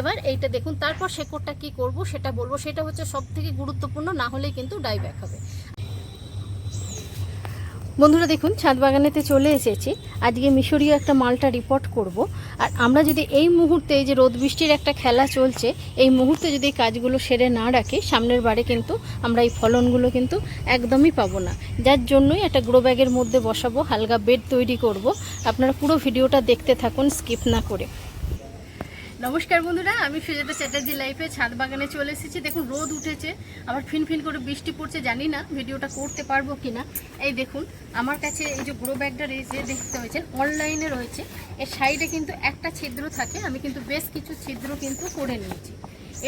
এবার এইটা দেখুন, তারপর শেকড়টা কি করব সেটা বলব। সেটা হচ্ছে সব থেকে গুরুত্বপূর্ণ, না হলে কিন্তু ডাইব্যাক হবে। বন্ধুরা দেখুন, ছাদ বাগানেতে চলে এসেছি। আজকে মিশরীয় একটা মালটা রিপোর্ট করব। আর আমরা যদি এই মুহূর্তে যে রোদ বৃষ্টির একটা খেলা চলছে, এই মুহূর্তে যদি এই কাজগুলো সেরে না রাখি, সামনের বারে কিন্তু আমরা এই ফলনগুলো কিন্তু একদমই পাবো না। যার জন্যই একটা গ্রো ব্যাগের মধ্যে বসাবো, হালকা বেড তৈরি করব। আপনারা পুরো ভিডিওটা দেখতে থাকুন স্কিপ না করে। নমস্কার বন্ধুরা, আমি সুজাতা চ্যাটার্জি লাইফে ছাদ বাগানে চলে এসেছি। দেখুন, রোদ উঠেছে, আবার ফিন ফিন করে বৃষ্টি পড়ছে, জানি না ভিডিওটা করতে পারব কি না এই দেখুন, আমার কাছে এই যে গ্রো ব্যাগটা রয়েছে, দেখতে হয়েছে অনলাইনে রয়েছে। এর সাইডে কিন্তু একটা ছিদ্র থাকে, আমি কিন্তু বেশ কিছু ছিদ্র কিন্তু করে নিয়েছি।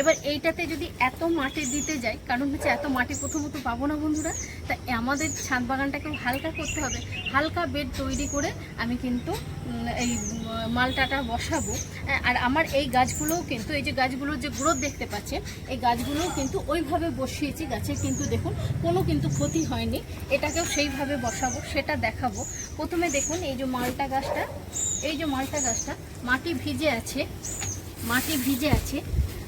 এবার এইটাতে যদি এত মাটি দিতে যাই, কারণ হচ্ছে এত মাটি প্রথমত পাবো না বন্ধুরা, তা আমাদের ছাদ বাগানটাকেও হালকা করতে হবে। হালকা বেড তৈরি করে আমি কিন্তু এই মালটাটা বসাবো। আর আমার এই গাছগুলোও কিন্তু, এই যে গাছগুলোর যে গ্রোথ দেখতে পাচ্ছে এই গাছগুলোও কিন্তু ওইভাবে বসিয়েছি গাছের কিন্তু দেখুন কোনো কিন্তু ক্ষতি হয়নি। এটাকেও সেইভাবে বসাবো, সেটা দেখাবো। প্রথমে দেখুন এই যে মালটা গাছটা, এই যে মালটা গাছটা, মাটি ভিজে আছে, মাটি ভিজে আছে।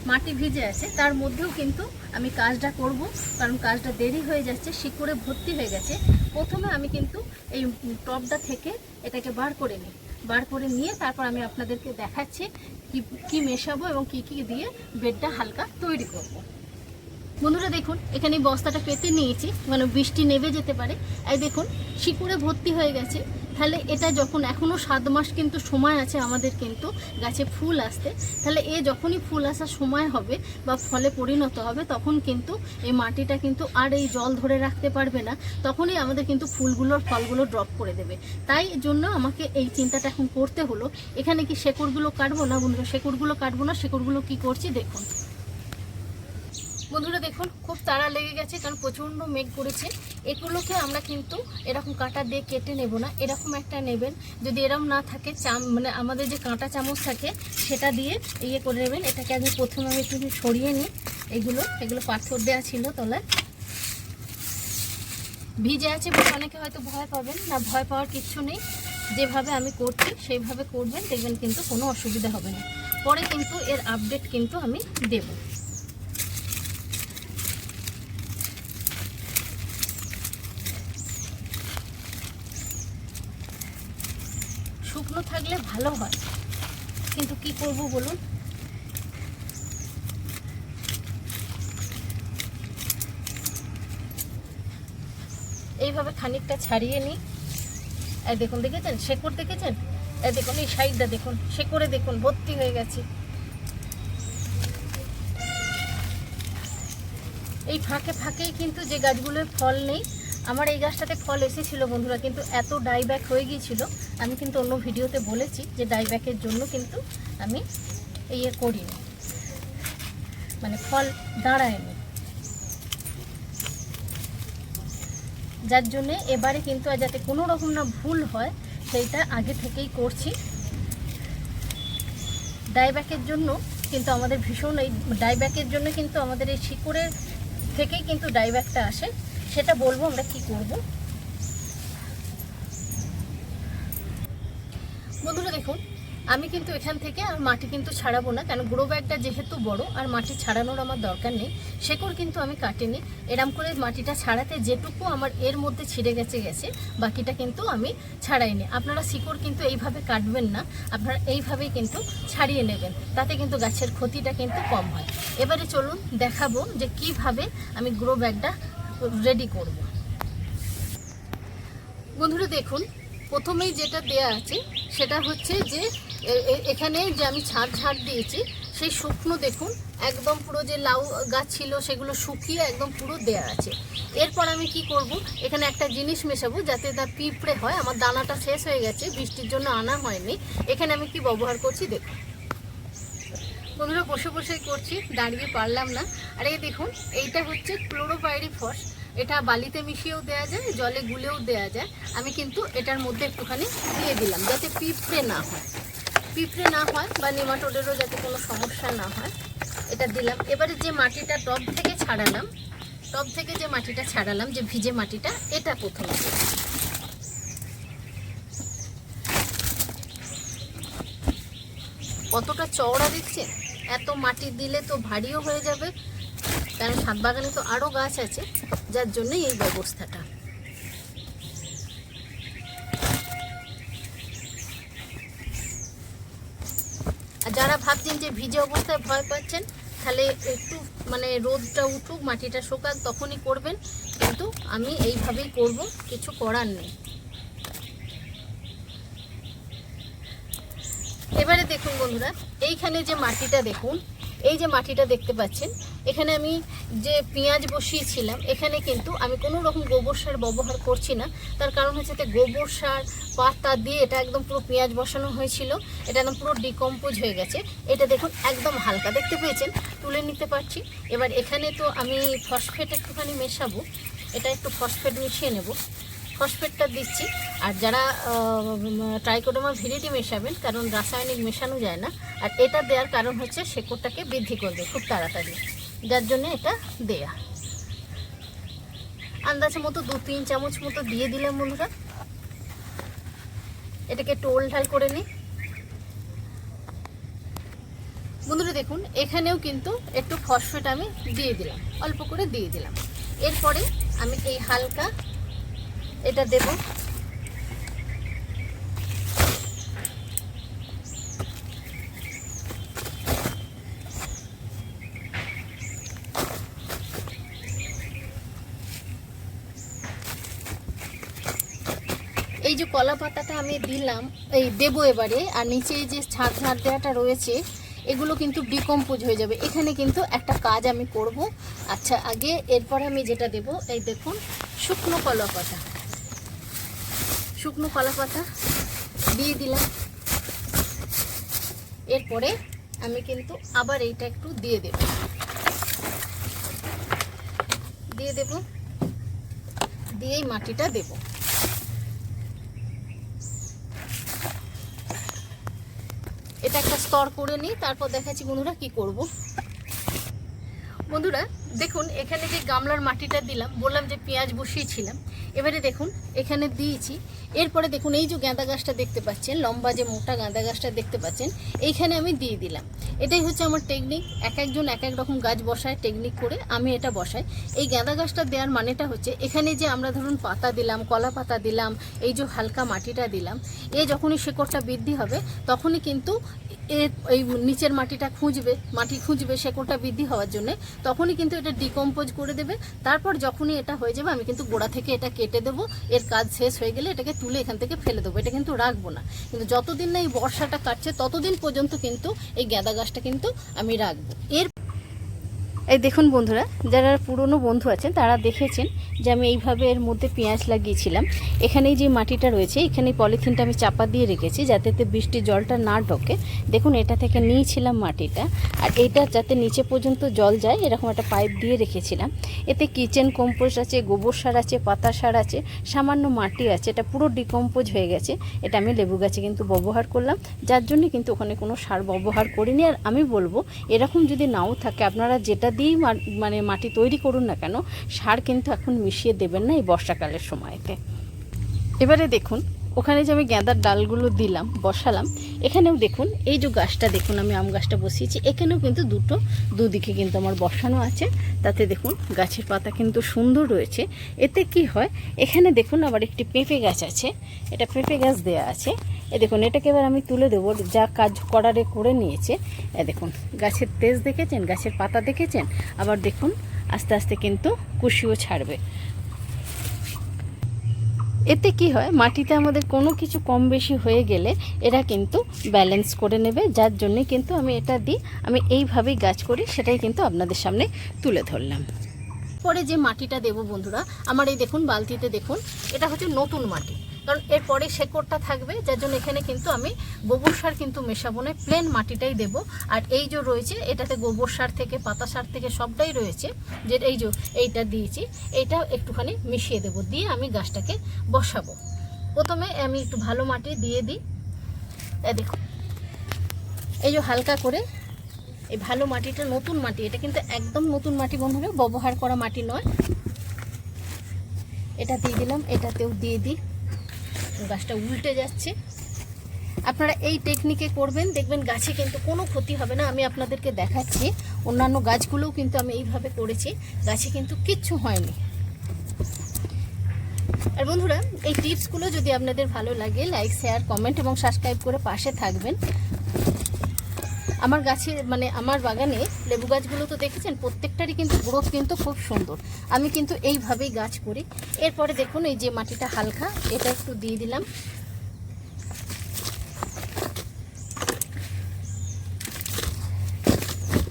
মাটি ভিজে আছে, তার মধ্যেও কিন্তু আমি কাজটা করব, কারণ কাজটা দেরি হয়ে যাচ্ছে, শিকড়ে ভর্তি হয়ে গেছে। প্রথমে আমি কিন্তু এই টবটা থেকে এটাকে বার করে নিই। বার করে নিয়ে তারপর আমি আপনাদেরকে দেখাচ্ছি কি কি মেশাবো এবং কি কি দিয়ে বেডটা হালকা তৈরি করব। বন্ধুরা দেখুন, এখানে বস্তাটা পেতে নিয়েছি মানে বৃষ্টি নেমে যেতে পারে। এই দেখুন, শিকড়ে ভর্তি হয়ে গেছে। তাহলে এটা যখন এখনও সাত মাস কিন্তু সময় আছে আমাদের কিন্তু গাছে ফুল আসতে, তাহলে এ যখনই ফুল আসার সময় হবে বা ফলে পরিণত হবে তখন কিন্তু এই মাটিটা কিন্তু আর এই জল ধরে রাখতে পারবে না, তখনই আমাদের কিন্তু ফুলগুলোর ফলগুলো ড্রপ করে দেবে। তাই জন্য আমাকে এই চিন্তাটা এখন করতে হলো, এখানে কি শেকড়গুলো কাটবো না বন্ধুরা? শেকড়গুলো কাটবো না, শেকড়গুলো কি করছি দেখুন। বন্ধুরা দেখুন, খুব তাড়া লেগে গেছে, কারণ প্রচণ্ড মেঘ করেছে। এগুলোকে আমরা কিন্তু এরকম কাঁটা দিয়ে কেটে নেব না। এরকম একটা নেবেন, যদি এরকম না থাকে, চাম মানে আমাদের যে কাঁটা চামচ থাকে, সেটা দিয়ে ইয়ে করে নেবেন। এটাকে আগে প্রথমে আমি একটু সরিয়ে নিই। এগুলো এগুলো পাথর দেওয়া ছিল তলায়। ভিজে আছে অনেকে হয়তো ভয় পাবেন। না, ভয় পাওয়ার কিচ্ছু নেই। যেভাবে আমি করছি, সেইভাবে করবেন, দেখবেন কিন্তু কোনো অসুবিধা হবে না। পরে কিন্তু এর আপডেট কিন্তু আমি দেবো শুকনো থাকলে ভালো হয়। কিন্তু কি করব বলুন? এইভাবে খানিকটা ছাড়িয়ে নিই। এই দেখুন, দেখেছেন? শেকড় দেখেছেন? এই দেখুন, এই সাইডটা দেখুন, শেকড়ে দেখুন, ভর্তি হয়ে গেছে। এই ফাঁকে ফাঁকেই কিন্তু যে গাছগুলোর ফল নেই আমার এই গাছটাতে ফল এসেছিল বন্ধুরা, কিন্তু এত ডাইব্যাক হয়ে গিয়েছিল। আমি কিন্তু অন্য ভিডিওতে বলেছি যে ডাইব্যাকের জন্য কিন্তু আমি ইয়ে করিনি। মানে ফল দাঁড়ায়নি। যার জন্যে এবারে কিন্তু যাতে কোনো রকম না ভুল হয়, সেইটা আগে থেকেই করছি। ডাইব্যাকের জন্য কিন্তু আমাদের ভীষণ এই ডাইব্যাকের জন্য কিন্তু আমাদের এই শিকড়ের থেকেই কিন্তু ডাইব্যাকটা আসে। সেটা বলব, আমরা কি করব? বন্ধুরা দেখুন, আমি কিন্তু এখান থেকে আর মাটি কিন্তু ছাড়াবো না কারণ গ্রো ব্যাগটা যেহেতু বড় আর মাটি ছাড়ানোর আমার দরকার নেই, শেকড় কিন্তু আমি কাটিনি। এরম করে মাটিটা ছাড়াতে যেটুকু আমার এর মধ্যে ছিঁড়ে গেছে গেছে, বাকিটা কিন্তু আমি ছাড়াইনি। আপনারা শিকড় কিন্তু এইভাবে কাটবেন না, আপনারা এইভাবেই কিন্তু ছাড়িয়ে নেবেন, তাতে কিন্তু গাছের ক্ষতিটা কিন্তু কম হয়। এবারে চলুন দেখাবো যে কীভাবে আমি গ্রো ব্যাগটা রেডি করব। বন্ধুরা দেখুন, প্রথমেই যেটা দেয়া আছে, সেটা হচ্ছে যে এখানে যে আমি ছাদ ঝাড় দিয়েছি, সেই শুকনো দেখুন, একদম পুরো যে লাউ গাছ ছিল, সেগুলো শুকিয়ে একদম পুরো দেয়া আছে। এরপর আমি কি করব, এখানে একটা জিনিস মেশাবো, যাতে তার পিঁপড়ে হয়, আমার দানাটা শেষ হয়ে গেছে, বৃষ্টির জন্য আনা হয়নি। এখানে আমি কি ব্যবহার করছি, দেখুন। বন্ধুরা বসে বসে করছি, দাঁড়িয়ে পারলাম না। আর এই দেখুন, এইটা হচ্ছে ক্লোরোপাইরিফস এটা বালিতে মিশিয়েও দেওয়া যায়, জলে গুলেও দেওয়া যায়। আমি কিন্তু এটার মধ্যে একটুখানি দিয়ে দিলাম, যাতে পিঁপড়ে না হয়। পিঁপড়ে না হয় বা নেমাটোডেরও যাতে কোনো সমস্যা না হয়, এটা দিলাম। এবারে যে মাটিটা টব থেকে ছাড়ালাম, টব থেকে যে মাটিটা ছাড়ালাম, যে ভিজে মাটিটা, এটা প্রথমে কতটা চওড়া দেখছেন? এত মাটি দিলে তো ভারীও হয়ে যাবে। কারণ ছাদ বাগানে তো আরও গাছ আছে, যার জন্যই এই ব্যবস্থাটা। আর যারা ভাবছেন যে ভিজে অবস্থায় ভয় পাচ্ছেন, তাহলে একটু মানে রোদটা উঠুক, মাটিটা শোকাক, তখনই করবেন। কিন্তু আমি এইভাবেই করব, কিছু করার নেই। এবারে দেখুন বন্ধুরা এইখানে যে মাটিটা দেখুন, এই যে মাটিটা দেখতে পাচ্ছেন, এখানে আমি যে পেঁয়াজ বসিয়েছিলাম, এখানে কিন্তু আমি কোনো রকম গোবর সার ব্যবহার করছি না। তার কারণ হচ্ছে যে গোবর সার, পাতা দিয়ে এটা একদম পুরো পেঁয়াজ বসানো হয়েছিল, এটা একদম পুরো ডিকম্পোজ হয়ে গেছে। এটা দেখুন একদম হালকা, দেখতে পেয়েছেন? তুলে নিতে পারছি। এবার এখানে তো আমি ফসফেট একটুখানি মেশাবো, এটা একটু ফসফেট মিশিয়ে নেব। ফসফেটটা দিচ্ছি। আর যারা ট্রাইকোডোমা ভিরিটি মেশাবেন, কারণ রাসায়নিক মেশানো যায় না। আর এটা দেওয়ার কারণ হচ্ছে শেকড়টাকে বৃদ্ধি করবে খুব তাড়াতাড়ি। যার জন্য এটা দেয়া। আন্দাজে মতো দু তিন চামচ মতো দিয়ে দিলাম বন্ধুরা। এটাকে টোল ঢাল করে নিই। বন্ধুরা দেখুন, এখানেও কিন্তু একটু ফসফেট আমি দিয়ে দিলাম। অল্প করে দিয়ে দিলাম। এরপরে আমি এই হালকা এটা দেব। এই যে কলা পাতাটা আমি দিলাম, এই দেবো এবারে, আর নিচে যে ছাদ ঝাড় দেওয়াটা রয়েছে, এগুলো কিন্তু ডিকম্পোজ হয়ে যাবে। এখানে কিন্তু একটা কাজ আমি করব। আচ্ছা আগে এরপরে আমি যেটা দেব, এই দেখুন, শুকনো কলা পাতা। শুকনো কলা পাতা দিয়ে দিলাম। এরপরে আমি কিন্তু আবার এইটা একটু দিয়ে দেব। দিয়ে দেব। দিয়েই মাটিটা দেব। এটা একটা স্তর করে নিই, তারপর দেখাচ্ছি বন্ধুরা কি করব। বন্ধুরা, দেখুন, এখানে যে গামলার মাটিটা দিলাম, বললাম যে পেঁয়াজ বসিয়েছিলাম এবারে দেখুন, এখানে দিয়েছি এরপরে দেখুন, এই যে গাঁদা গাছটা দেখতে পাচ্ছেন, লম্বা যে মোটা গাঁদা গাছটা দেখতে পাচ্ছেন, এইখানে আমি দিয়ে দিলাম। এটাই হচ্ছে আমার টেকনিক এক একজন এক এক রকম গাছ বসায় টেকনিক করে আমি এটা বসাই। এই গাঁদা গাছটা দেওয়ার মানেটা হচ্ছে, এখানে যে আমরা ধরুন পাতা দিলাম, কলা পাতা দিলাম, এই যে হালকা মাটিটা দিলাম, এ যখনই শেকড়টা বৃদ্ধি হবে, তখনই কিন্তু এর এই নিচের মাটিটা খুঁজবে, মাটি খুঁজবে শেকড়টা বৃদ্ধি হওয়ার জন্য, তখনই কিন্তু এটা ডিকম্পোজ করে দেবে। তারপর যখনই এটা হয়ে যাবে, আমি কিন্তু গোড়া থেকে এটা কেটে দেবো, এর কাজ শেষ হয়ে গেলে এটাকে তুলে এখান থেকে ফেলে দেবো। এটা কিন্তু রাখব না। কিন্তু যতদিন না এই বর্ষাটা কাটছে, ততদিন পর্যন্ত কিন্তু এই গাঁদা গাছটা কিন্তু আমি রাখব। এর এই দেখুন বন্ধুরা, যারা পুরনো বন্ধু আছেন, তারা দেখেছেন যে আমি এইভাবে এর মধ্যে পেঁয়াজ লাগিয়েছিলাম। এখানে যে মাটিটা রয়েছে এখানে পলিথিনটা আমি চাপা দিয়ে রেখেছি, যাতে বৃষ্টির জলটা না ঢোকে। দেখুন, এটা থেকে নিয়েছিলাম মাটিটা, আর এইটা যাতে নিচে পর্যন্ত জল যায়, এরকম একটা পাইপ দিয়ে রেখেছিলাম। এতে কিচেন কম্পোস্ট আছে, গোবর সার আছে, পাতা সার আছে, সামান্য মাটি আছে, এটা পুরো ডিকম্পোজ হয়ে গেছে। এটা আমি লেবু গাছে কিন্তু ব্যবহার করলাম, যার জন্য কিন্তু ওখানে কোনো সার ব্যবহার করিনি। আর আমি বলব, এরকম যদি নাও থাকে, আপনারা যেটা দিয়েই মানে মাটি তৈরি করুন না কেন, সার কিন্তু এখন মিশিয়ে দেবেন না এই বর্ষাকালের সময়তে। এবারে দেখুন ওখানে যে আমি গাঁদার ডালগুলো দিলাম, বসালাম, এখানেও দেখুন, এই যে গাছটা দেখুন, আমি আম গাছটা বসিয়েছি, এখানেও কিন্তু দুটো, দুদিকে কিন্তু আমার বসানো আছে, তাতে দেখুন, গাছের পাতা কিন্তু সুন্দর রয়েছে, এতে কি হয়, এখানে দেখুন আবার একটি পেঁপে গাছ আছে, এটা পেঁপে গাছ দেয়া আছে, এ দেখুন, এটাকে এবার আমি তুলে দেবো, যা কাজ করারে করে নিয়েছে, এ দেখুন, গাছের তেজ দেখেছেন, গাছের পাতা দেখেছেন, আবার দেখুন, আস্তে আস্তে কিন্তু কুশিও ছাড়বে এতে কি হয়, মাটিতে আমাদের কোনো কিছু কম বেশি হয়ে গেলে এরা কিন্তু ব্যালেন্স করে নেবে, যার জন্য কিন্তু আমি এটা দিই, আমি এইভাবেই গাছ করি, সেটাই কিন্তু আপনাদের সামনে তুলে ধরলাম। পরে যে মাটিটা দেব বন্ধুরা, আমার এই দেখুন, বালতিতে দেখুন, এটা হচ্ছে নতুন মাটি। কারণ এরপরে শেকড়টা থাকবে, যার জন্য এখানে কিন্তু আমি গোবর সার কিন্তু মেশাবো না প্লেন মাটিটাই দেবো। আর এই যে রয়েছে, এটাতে গোবর সার থেকে, পাতা সার থেকে সবটাই রয়েছে, যে এই যে এইটা দিয়েছি, এইটা একটুখানি মিশিয়ে দেবো, দিয়ে আমি গাছটাকে বসাবো। প্রথমে আমি একটু ভালো মাটি দিয়ে দিই। দেখুন এই যে হালকা করে এই ভালো মাটিটা নতুন মাটি, এটা কিন্তু একদম নতুন মাটি বন্ধুরা, ব্যবহার করা মাটি নয়। এটা দিয়ে দিলাম, এটাতেও দিয়ে দিই। গাছটা উল্টে যাচ্ছে। আপনারা এই টেকনিকে করবেন, দেখবেন গাছে কিন্তু কোনো ক্ষতি হবে না। আমি আপনাদেরকে দেখাচ্ছি, অন্যান্য গাছগুলোও কিন্তু আমি এইভাবে করেছি। গাছে কিন্তু কিচ্ছু হয়নি। আর বন্ধুরা, এই টিপসগুলো যদি আপনাদের ভালো লাগে লাইক শেয়ার কমেন্ট এবং সাবস্ক্রাইব করে পাশে থাকবেন। আমার গাছে মানে আমার বাগানে লেবু গাছগুলো তো দেখেছেন, প্রত্যেকটারই কিন্তু গ্রোথ কিন্তু খুব সুন্দর। আমি কিন্তু এইভাবেই গাছ করি। এরপরে দেখুন এই যে মাটিটা হালকা, এটা একটু দিয়ে দিলাম।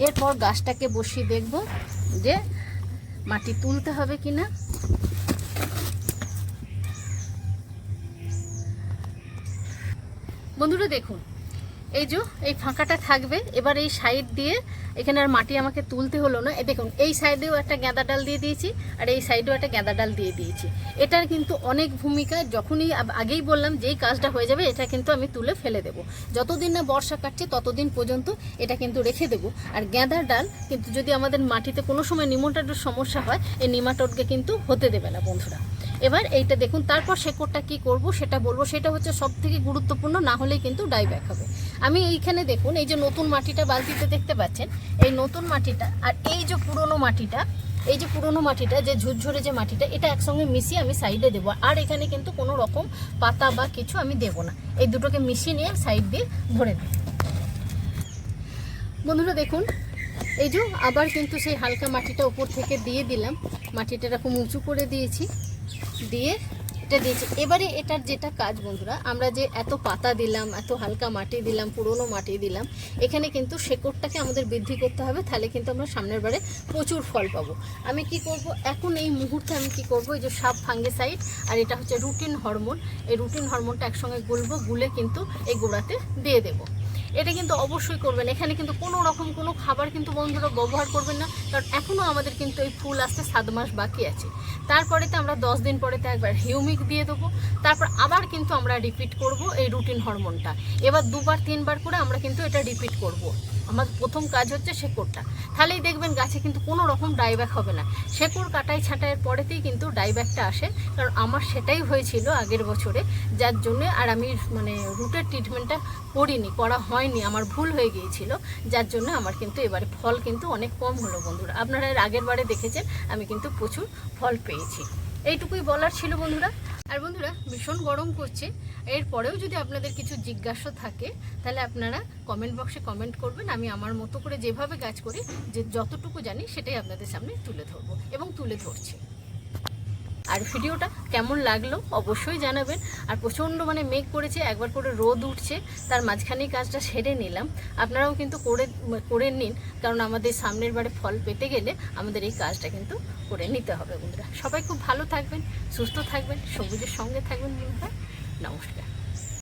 এরপর গাছটাকে বসিয়ে দেখব যে মাটি তুলতে হবে কিনা। বন্ধুরা দেখুন এই যে, এই ফাঁকাটা থাকবে। এবার এই সাইড দিয়ে এখানে আর মাটি আমাকে তুলতে হলো না। দেখুন, এই সাইডেও একটা গাঁদা ডাল দিয়ে দিয়েছি আর এই সাইডেও একটা গাঁদা ডাল দিয়ে দিয়েছি। এটার কিন্তু অনেক ভূমিকা, যখনই আগেই বললাম যেই কাজটা হয়ে যাবে, এটা কিন্তু আমি তুলে ফেলে দেব। যতদিন না বর্ষা কাটছে, ততদিন পর্যন্ত এটা কিন্তু রেখে দেবো। আর গাঁদার ডাল কিন্তু যদি আমাদের মাটিতে কোনো সময় নিমোটাটোর সমস্যা হয়, এই নিমাটোডকে কিন্তু হতে দেবে না, বন্ধুরা। এবার এইটা দেখুন, তারপর শেকড়টা কি করব সেটা বলব, সেটা হচ্ছে সব থেকে গুরুত্বপূর্ণ, না হলেই কিন্তু ডাইব্যাক হবে। আমি এইখানে দেখুন, এই যে নতুন মাটিটা বালতিতে দেখতে পাচ্ছেন, এই নতুন মাটিটা আর এই যে পুরনো মাটিটা, এই যে পুরনো মাটিটা, যে ঝুরঝুরে যে মাটিটা, এটা একসঙ্গে মিশিয়ে আমি সাইডে দেবো। আর এখানে কিন্তু কোনো রকম পাতা বা কিছু আমি দেব না। এই দুটোকে মিশিয়ে নিয়ে সাইড দিয়ে ভরে দিই বন্ধুরা দেখুন এই যে আবার কিন্তু সেই হালকা মাটিটা উপর থেকে দিয়ে দিলাম। মাটিটা এরকম উঁচু করে দিয়েছি। দিয়ে এটা দিয়েছি। এবারে এটার যেটা কাজ বন্ধুরা, আমরা যে এত পাতা দিলাম, এত হালকা মাটি দিলাম, পুরনো মাটি দিলাম, এখানে কিন্তু শেকড়টাকে আমাদের বৃদ্ধি করতে হবে, তাহলে কিন্তু আমরা সামনের বারে প্রচুর ফল পাবো। আমি কি করব? এখন এই মুহূর্তে আমি কি করব? এই যে সাপ ফাঙ্গিসাইড, আর এটা হচ্ছে রুটিন হরমোন। এই রুটিন হরমোনটা একসঙ্গে গুলবো, গুলে কিন্তু এই গোড়াতে দিয়ে দেবো। এটা কিন্তু অবশ্যই করবেন। এখানে কিন্তু কোনো রকম কোনো খাবার কিন্তু বন্ধুরা ব্যবহার করবেন না, কারণ এখনও আমাদের কিন্তু এই ফুল আসতে সাত মাস বাকি আছে। তারপরে তো আমরা দশ দিন পরে তো একবার হিউমিক দিয়ে দেবো। তারপর আবার কিন্তু আমরা রিপিট করব এই রুটিন হরমোনটা এবার দুবার, তিনবার করে আমরা কিন্তু এটা রিপিট করব। আমার প্রথম কাজ হচ্ছে শেকড়টা। তাহলেই দেখবেন গাছে কিন্তু কোনো রকম ডাইব্যাক হবে না। শেকড় কাটাই ছাঁটাইয়ের পরেতেই কিন্তু ডাইব্যাকটা আসে। কারণ আমার সেটাই হয়েছিল আগের বছরে। যার জন্য আর আমি মানে রুটের ট্রিটমেন্টটা করিনি, করা হয়নি। আমার ভুল হয়ে গিয়েছিল। যার জন্য আমার কিন্তু এবারে ফল কিন্তু অনেক কম হলো বন্ধুরা। আপনারা এর আগের বারে দেখেছেন, আমি কিন্তু প্রচুর ফল পেয়েছি। এইটুকুই বলার ছিল বন্ধুরা। আর বন্ধুরা, ভীষণ গরম করছে এরপরেও যদি আপনাদের কিছু জিজ্ঞাসা থাকে, তাহলে আপনারা কমেন্ট বক্সে কমেন্ট করবেন। আমি আমার মতো করে যেভাবে কাজ করি, যে যতটুকু জানি, সেটাই আপনাদের সামনে তুলে ধরবো এবং তুলে ধরছি। আর ভিডিওটা কেমন লাগল অবশ্যই জানাবেন। আর প্রচণ্ড মানে মেঘ করেছে, একবার করে রোদ উঠছে, তার মাঝখানেই কাজটা সেরে নিলাম। আপনারাও কিন্তু করে করে নিন, কারণ আমাদের সামনের বারে ফল পেতে গেলে আমাদের এই কাজটা কিন্তু করে নিতে হবে বন্ধুরা। সবাই খুব ভালো থাকবেন, সুস্থ থাকবেন, সবুজের সঙ্গে থাকবেন বন্ধুরা। নমস্কার।